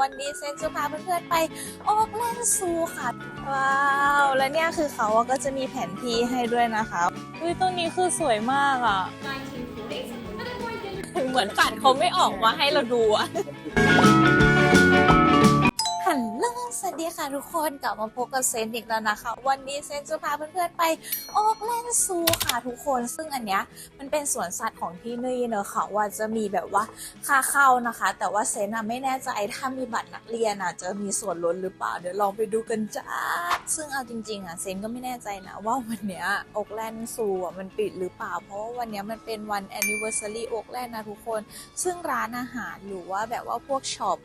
วันนี้เซนจะพาเพื่อนๆไปโอกแลนด์ซูค่ะว้าวแล้วเนี่ยคือเขาก็จะมีแผนที่ให้ด้วยนะคะอุ้ยตรงนี้คือสวยมากอะ 1940s, but it was in เหมือนฝันเขาไม่ออกมาให้เราดูอะฮัลโหลสวัส ดีค่ะทุกคนกลับมาพบกับเซนอีกแล้วนะคะ วันนี้เซนจะพาเพื่อนๆไปโอกแลนด์ซูค่ะทุกคนซึ่งอันเนี้ยมันเป็นสวนสัตว์ของที่นี่เนอะค่ะว่าจะมีแบบว่าค่าเข้านะคะ แต่ว่าเซนอะไม่แน่ใจถ้ามีบัตรนักเรียนอะจะมีส่วนลดหรือเปล่าเดี๋ยวลองไปดูกันจ้าซึ่งเอาจริงๆอะเซนก็ไม่แน่ใจนะว่าวันเนี้ยโอกแลนด์ซูอะมันปิดหรือเปล่า เพราะว่าวันเนี้ยมันเป็นวัน anniversary โอกแลนด์นะทุกคน ซึ่งร้านอาหารหรือว่าแบบว่าพวกช็อป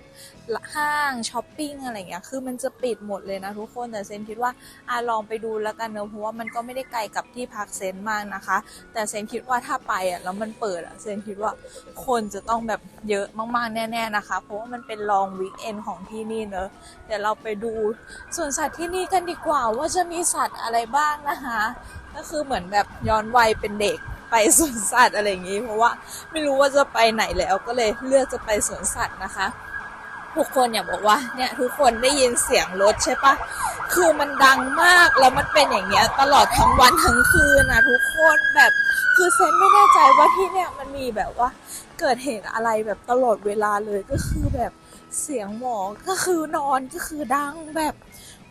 ห้างช้อปปิ้งอะไรเงี้ยคือมันจะปิดหมดเลยนะทุกคนแต่เซนคิดว่าอะลองไปดูแล้วกันเนอะเพราะว่ามันก็ไม่ได้ไกลกับที่พักเซนมากนะคะ แต่เซนคิดว่าถ้าไปอะแล้วมันเปิดอะเซนคิดว่าคนจะต้องแบบเยอะมากๆแน่ๆนะคะ เพราะว่ามันเป็นลองวีคเอนของที่นี่เนอะเดี๋ยวเราไปดูสวนสัตว์ที่นี่กันดีกว่าว่าจะมีสัตว์อะไรบ้างนะคะ ก็คือเหมือนแบบย้อนวัยเป็นเด็กไปสวนสัตว์อะไรอย่างนี้ เพราะว่าไม่รู้ว่าจะไปไหนแล้วก็เลยเลือกจะไปสวนสัตว์นะคะ ทุกคนอย่าบอกว่าเนี่ยทุกคนได้ยินเสียงรถใช่ปะคือมันดังมากแล้วมันเป็นอย่างเงี้ยตลอดทั้งวันทั้งคืนนะทุกคนแบบคือเซนไม่แน่ใจว่าที่เนี่ยมันมีแบบว่า เกิดเหตุอะไรแบบตลอดเวลาเลยก็คือแบบเสียงหมอก็คือนอนก็คือดังแบบ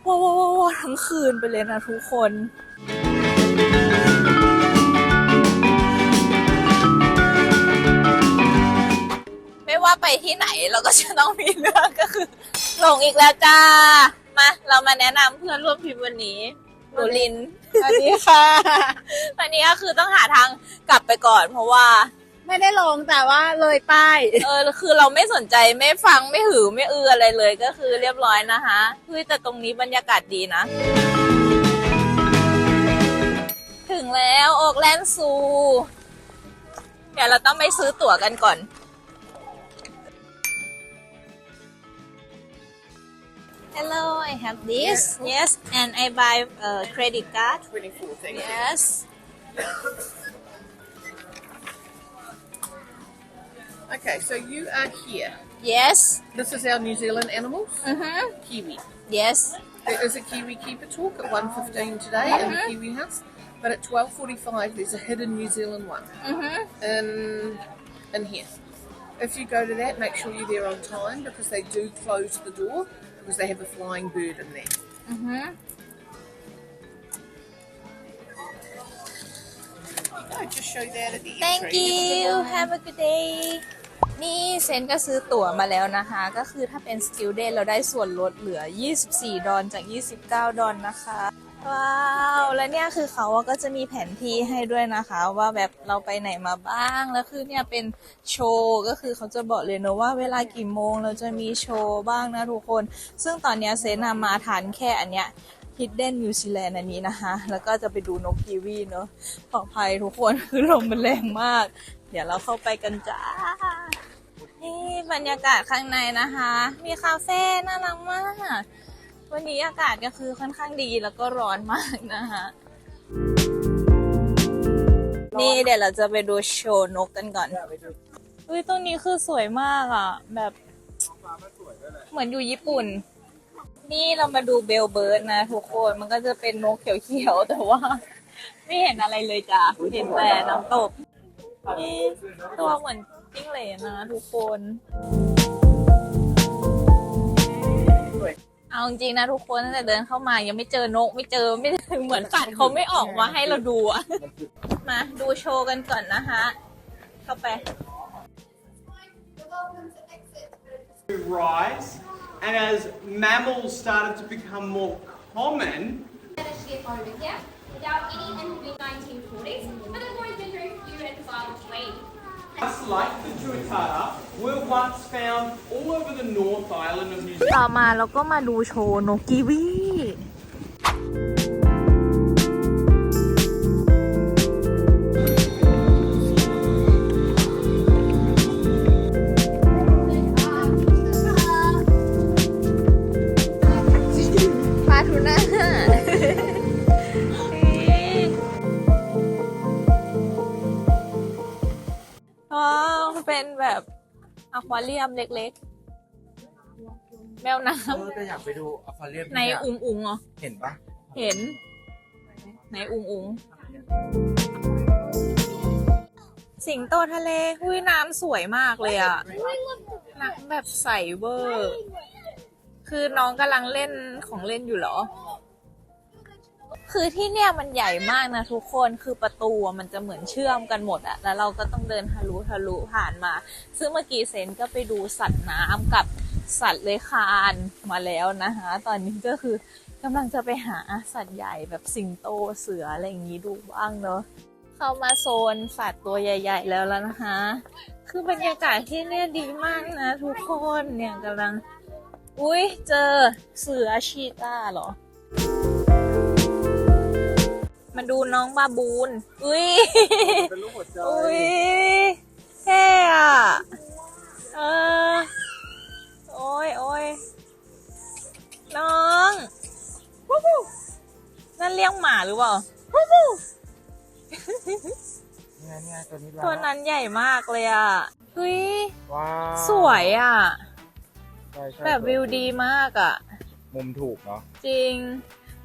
ว้าวๆทั้งคืนไปเลยนะทุกคนไม่ว่าไปที่ไหน ก็จะต้องมีเรื่องก็คือหลงอีกแล้วจ้า มาเรามาแนะนำเพื่อนร่วมทริปวันนี้หนูลินสวัสดีค่ะวันนี้ก็คือต้องหาทางกลับไปก่อนเพราะว่า ไม่ได้ลงแต่ว่าเลยป้ายเออคือเราไม่สนใจไม่ฟังไม่หือไม่อืออะไรเลยก็คือเรียบร้อยนะคะเฮ้ยแต่ตรงนี้บรรยากาศดีนะ ถึงแล้วโอกแลนด์ซู เดี๋ยวเราต้องไปซื้อตั๋วกันก่อน Hello, I have this. Yes, and I buy a credit card. 24, thank Yes. Okay, so you are here. Yes. This is our New Zealand animals. Mm-hmm. Kiwi. Yes. There is a Kiwi keeper talk at 1.15 today in the Kiwi house. But at 12.45 there's a hidden New Zealand one Mm-hmm. in, in here. If you go to that, make sure you're there on time because they do close the door because they have a flying bird in there. Mm-hmm. I just show that at the Thank entry. you have a good day นี่เซนก็ซื้อตั๋วมาแล้วนะคะ ก็คือถ้าเป็น student เราได้ส่วนลดเหลือ 24 ดอลจาก 29 ดอลนะคะ ว้าว แล้วเนี่ยคือเขาก็จะมีแผนที่ให้ด้วยนะคะ ว่าแบบเราไปไหนมาบ้าง แล้วคือเนี่ยเป็นโชว์ก็คือเขาจะบอกเลยเนอะว่าเวลากี่โมงเราจะมีโชว์บ้างนะทุกคน ซึ่งตอนเนี้ยเซนนามาทันแค่อันเนี้ย Hidden New Zealand อันนี้นะคะ แล้วก็จะไปดูนกกีวีเนอะปลอดภัยทุกคนคือลมมันแรงมาก เดี๋ยวเราเข้าไปกันจ้า นี่บรรยากาศข้างในนะคะ มีคาเฟ่น่ารักมาก วันนี้อากาศก็คือค่อนข้างดีแล้วก็ร้อนมากนะคะนี่เดี๋ยวเราจะไปดูโชว์นกกันก่อนอุ้ยตรงนี้คือสวยมากอะ แบบเหมือนอยู่ญี่ปุ่น นี่เรามาดูเบลเบิร์ดนะทุกคนมันก็จะเป็นนกเขียวๆแต่ว่า ไม่เห็นอะไรเลยจ้ะเห็นแต่น้ำตกนี่ตัวเหมือนจิ้งเหลนนะทุกคน เอาจริงๆนะทุกคนตั้งแต่เดินเข้ามายังไม่เจอนก ไม่เจอไม่ถึงเหมือนฝันเขาไม่ออกมาให้เราดูอะมาดูโชว์กันก่อนนะคะ เข้าไป rise, and as mammals started to become more common, managed to get over here without any in the 1940s, but it was been very few and far between. Just like the tuatara, were once found all over the North Island of New Zealand. ต่อมาเราก็มาดูโชว์นกกีวี แบบอควาเรียมเล็กแมวน้เออแต่อยากไปดูอควาเรียมำในอุงอุงเหรอ เห็นปะเห็น ในอุงอุงสิงโตทะเลหุ้ยน้ำสวยมากเลยอะน้ำแบบใสเวอร์ คือน้องกำลังเล่นของเล่นอยู่เหรอ คือที่เนี่ยมันใหญ่มากนะทุกคนคือประตูมันจะเหมือนเชื่อมกันหมดอะแล้วเราก็ต้องเดินทะลุทะลุผ่านมา ซึ่งเมื่อกี้เซนก็ไปดูสัตว์น้ำกับสัตว์เลื้อยคลานมาแล้วนะคะ ตอนนี้ก็คือกำลังจะไปหาสัตว์ใหญ่แบบสิงโตเสืออะไรอย่างนี้ดูบ้างเนาะเข้ามาโซนสัตว์ตัวใหญ่ ๆ แล้วแล้วนะคะ คือบรรยากาศที่เนี่ยดีมากนะ ทุกคนเนี่ยกำลัง อุ้ยเจอเสือชีตาเหรอ มาดูน้องบาบูน อุ้ย เป็นรูปหัวใจอุ้ยเท่อะเออ โอ้ยโอ้ยน้องวู้วู้นั่นเลี้ยงหมาหรือเปล่าวู้วู้นี่ไงนี่ไงตัวนี้ละตัวนั้นใหญ่มากเลยอะเฮ้ยว้าวสวยอะ ใช่ใช่แบบวิวดีมากอะ มุมถูกเนาะจริง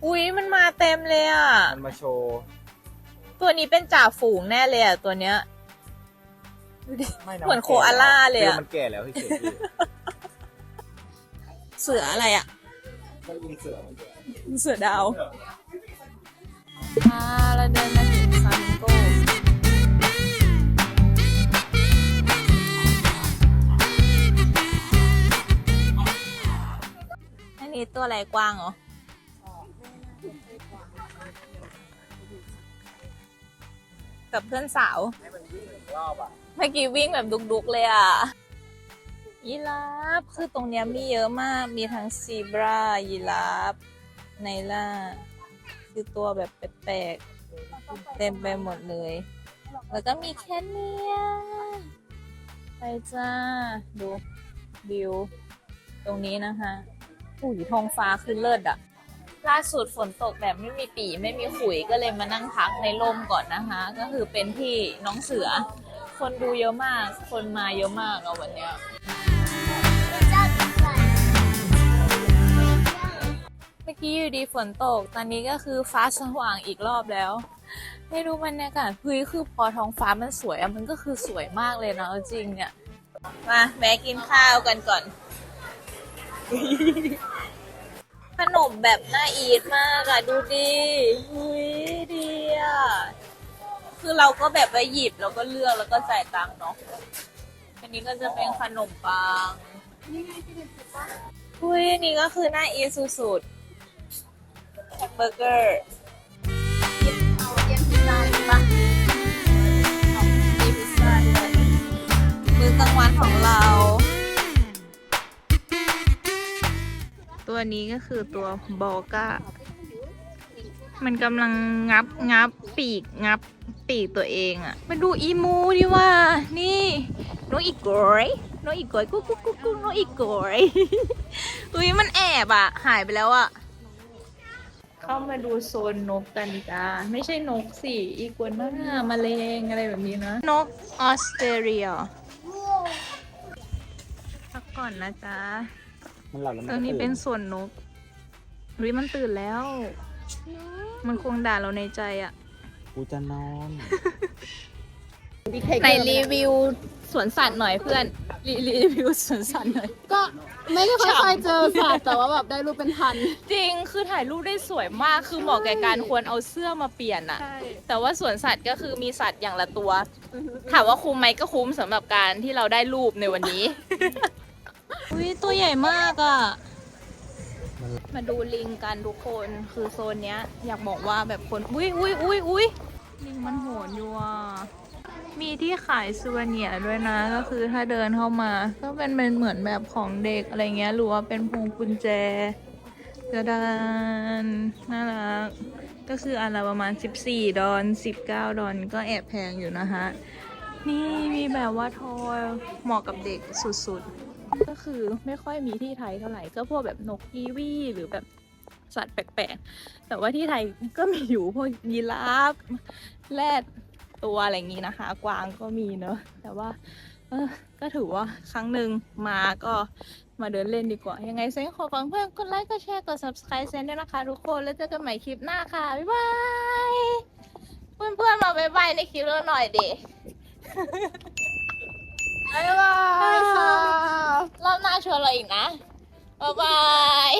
อุ้ยมันมาเต็มเลยอะ มันมาโชว์ ตัวนี้เป็นจ่าฝูงแน่เลยอะ ตัวเนี้ย ไม่นะเหมือนโคอาล่าเลยอะ มันแก่แล้วที่เฉยเสืออะไรอะๆก็ยิงเสือมันแก่เสือดาวอ่าเราเดินมาถึงซันโกอันนี้ตัวอะไรกวางเหรอ กับเพื่อนสาว ให้มันวิ่งหนึ่งรอบอะเมื่อกี้วิ่งแบบดุกๆเลยอะ ยีราฟคือตรงเนี้ยมีเยอะมาก มีทั้งซีบรายีราฟ ไนล่า คือตัวแบบแปลกๆเต็มไปหมดเลย แล้วก็มีแคเนียไปจ้า ดูวิว ตรงนี้นะคะอุ้ยท้องฟ้าคือเลิศอะ ล่าสุดฝนตกแบบไม่มีปีไม่มีขุยก็เลยมานั่งพักในร่มก่อนนะคะ ก็คือเป็นที่น้องเสือ คนดูเยอะมาก คนมาเยอะมากเอาวันเนี้ยเมื่อกี้อยู่ดีฝนตก ตอนนี้ก็คือฟ้าสว่างอีกรอบแล้วให้ดูบรรยากาศเฮ้ยคือพอท้องฟ้ามันสวยอะมันก็คือสวยมากเลยนะเอาจริงเนี่ยมาแม่กินข้าวกันก่อน ขนมแบบน่าอีทมากอะดูดิหุยดีอะคือเราก็แบบไปหยิบแล้วก็เลือกแล้วก็จ่ายตังค์เนาะอันนี้ก็จะเป็นขนมปังหุยอันนี่ก็คือน่าอีทสุดๆแฮมเบอร์เกอร์ ตัวนี้ก็คือตัวบอก้า มันกำลังงับงับปีกงับปีกตัวเองอะมาดูอีมูดิว่า นี่น้องอีกอยน้องอีกอยกุ๊กกุ๊กกุ๊กกุ๊กน้องอีกอยอุ้ยมันแอบอะหายไปแล้วอะเข้ามาดูโซนนกกันจ้าไม่ใช่นกสิอีกวนน่ามาเลงอะไรแบบนี้นะ นกออสเตรเลียพักก่อนนะจ๊ะ มันหลับแล้วตรงนี้เป็นส่วนนกวิมันตื่นแล้ว มันคงด่าเราในใจอะกูจะนอนไหนรีวิวสวนสัตว์หน่อยเพื่อนรีรีวิวสวนสัตว์หน่อย ก็ไม่ได้ค่อยเคยเจอสัตว์แต่ว่าแบบได้รูปเป็นพัน จริงคือถ่ายรูปได้สวยมากคือเหมาะแก่การควรเอาเสื้อมาเปลี่ยนอะแต่ว่าสวนสัตว์ก็คือมีสัตว์อย่างละตัว ถามว่าคุ้มไหมก็คุ้มสำหรับการที่เราได้รูปในวันนี้ อุ้ยตัวใหญ่มากอะมาดูลิงกันทุกคน คือโซนเนี้ย อยากบอกว่าแบบคน อุ้ยอุ้ยอุ้ยอุ้ยลิงมันโหนอยู่อะ มีที่ขายซูเวเนียร์ด้วยนะ ก็คือถ้าเดินเข้ามา ก็เป็นเป็นเหมือนแบบของเด็กอะไรเงี้ย หรือว่าเป็นพวงกุญแจกระดานน่ารัก ก็คืออันละประมาณ 14 ดอน 19 ดอนก็แอบแพงอยู่นะคะนี่มีแบบว่าทอยเหมาะกับเด็กสุดๆ ก็คือไม่ค่อยมีที่ไทยเท่าไหร่ก็พวกแบบนกกีวีหรือแบบสัตว์แปลกๆ แต่ว่าที่ไทยก็มีอยู่พวกยีราฟแรดตัวอะไรอย่างนี้นะคะ กวางก็มีเนอะแต่ว่าเออก็ถือว่าครั้งหนึ่งมาก็มาเดินเล่นดีกว่า ยังไงเซนขอฟังเพื่อนกดไลค์กดแชร์กด subscribe เซนด้วยนะคะทุกคน แล้วเจอกันใหม่คลิปหน้าค่ะ บ๊ายบาย เพื่อนๆมาบ๊ายบายในคลิปเราหน่อยดิ บ๊ายบายค่ะรอบหน้าชวนเราอีกนะบ๊ายบาย